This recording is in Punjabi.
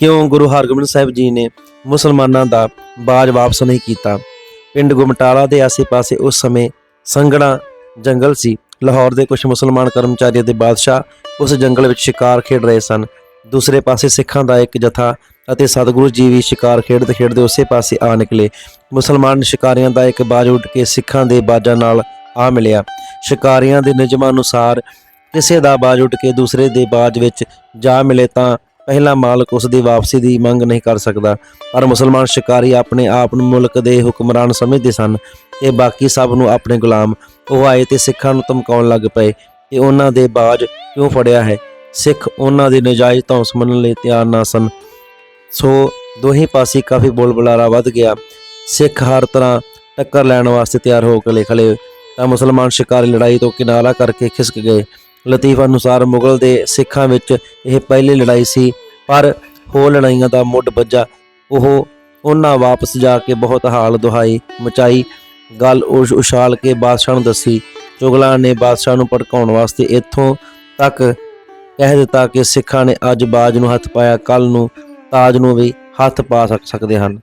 ਕਿਉਂ ਗੁਰੂ ਹਰਗੋਬਿੰਦ ਸਾਹਿਬ ਜੀ ਨੇ ਮੁਸਲਮਾਨਾਂ ਦਾ ਬਾਜ ਵਾਪਸ ਨਹੀਂ ਕੀਤਾ? ਪਿੰਡ ਗੁਮਟਾਲਾ ਦੇ ਆਸ-ਪਾਸੇ ਉਸ ਸਮੇਂ ਸੰਘਣਾ ਜੰਗਲ ਸੀ। ਲਾਹੌਰ ਦੇ ਕੁਝ ਮੁਸਲਮਾਨ ਕਰਮਚਾਰੀਆਂ ਦੇ ਬਾਦਸ਼ਾਹ ਉਸ ਜੰਗਲ ਵਿੱਚ ਸ਼ਿਕਾਰ ਖੇਡ ਰਹੇ ਸਨ। ਦੂਸਰੇ ਪਾਸੇ ਸਿੱਖਾਂ ਦਾ ਇੱਕ ਜਥਾ ਅਤੇ ਸਤਿਗੁਰੂ ਜੀ ਵੀ ਸ਼ਿਕਾਰ ਖੇਡਦੇ ਖੇਡਦੇ ਉਸੇ ਪਾਸੇ ਆ ਨਿਕਲੇ। ਮੁਸਲਮਾਨ ਸ਼ਿਕਾਰੀਆਂ ਦਾ ਇੱਕ ਬਾਜ ਉੱਡ ਕੇ ਸਿੱਖਾਂ ਦੇ ਬਾਜਾਂ ਨਾਲ ਆ ਮਿਲਿਆ। ਸ਼ਿਕਾਰੀਆਂ ਦੇ ਨਿਯਮਾਂ ਅਨੁਸਾਰ ਕਿਸੇ ਦਾ ਬਾਜ ਉੱਡ ਕੇ ਦੂਸਰੇ ਦੇ ਬਾਜ ਵਿੱਚ ਜਾ ਮਿਲੇ ਤਾਂ ਪਹਿਲਾ ਮਾਲਕ ਉਸ ਦੀ ਵਾਪਸੀ ਦੀ ਮੰਗ ਨਹੀਂ ਕਰ ਸਕਦਾ। ਪਰ ਮੁਸਲਮਾਨ ਸ਼ਿਕਾਰੀ ਆਪਣੇ ਆਪ ਨੂੰ ਮੁਲਕ ਦੇ ਹੁਕਮਰਾਨ ਸਮਝਦੇ ਸਨ। ਤੇ ਬਾਕੀ ਸਭ ਨੂੰ ਆਪਣੇ ਗੁਲਾਮ, ਉਹ ਆਏ ਤੇ ਸਿੱਖਾਂ ਨੂੰ ਧਮਕਾਉਣ ਲੱਗ ਪਏ। ਕਿ ਉਹਨਾਂ ਦੇ ਬਾਜ ਕਿਉਂ ਫੜਿਆ ਹੈ? ਸਿੱਖ ਉਹਨਾਂ ਦੇ ਨਜਾਇਜ਼ ਧੌਂਸ ਮੰਨਣ ਲਈ ਤਿਆਰ ਨਾ ਸਨ। ਸੋ ਦੋਹੇ ਪਾਸੇ ਕਾਫੀ ਬੋਲਬੁਲਾਰਾ ਵੱਧ ਗਿਆ। ਸਿੱਖ ਹਰ ਤਰ੍ਹਾਂ ਟੱਕਰ ਲੈਣ ਵਾਸਤੇ ਤਿਆਰ ਹੋ ਕੇ ਖਲੇ ਤਾਂ ਮੁਸਲਮਾਨ ਸ਼ਿਕਾਰੀ ਲੜਾਈ ਤੋਂ ਕਿਨਾਰਾ ਕਰਕੇ ਖਿਸਕ ਗਏ। ਲਤੀਫ ਅਨੁਸਾਰ ਮੁਗਲ ਦੇ ਸਿੱਖਾਂ ਵਿੱਚ ਇਹ ਪਹਿਲੀ ਲੜਾਈ ਸੀ, ਪਰ ਹੋ ਲੜਾਈਆਂ ਦਾ ਮੁੱਢ ਵੱਜਾ। ਉਹ ਉਹਨਾਂ ਵਾਪਸ ਜਾ ਕੇ ਬਹੁਤ ਹਾਲ ਦੁਹਾਈ ਮਚਾਈ। ਗੱਲ ਉਸ ਉਛਾਲ ਕੇ ਬਾਦਸ਼ਾਹ ਨੂੰ ਦੱਸੀ, ਚੁਗਲਾ ਨੇ ਬਾਦਸ਼ਾਹ ਨੂੰ ਭੜਕਾਉਣ ਵਾਸਤੇ ਇੱਥੋਂ ਤੱਕ ਕਹਿ ਦਿੱਤਾ ਕਿ ਸਿੱਖਾਂ ਨੇ ਅੱਜ ਬਾਜ ਨੂੰ ਹੱਥ ਪਾਇਆ ਕੱਲ ਨੂੰ ਤਾਜ ਨੂੰ ਵੀ ਹੱਥ ਪਾ ਸਕਦੇ ਹਨ।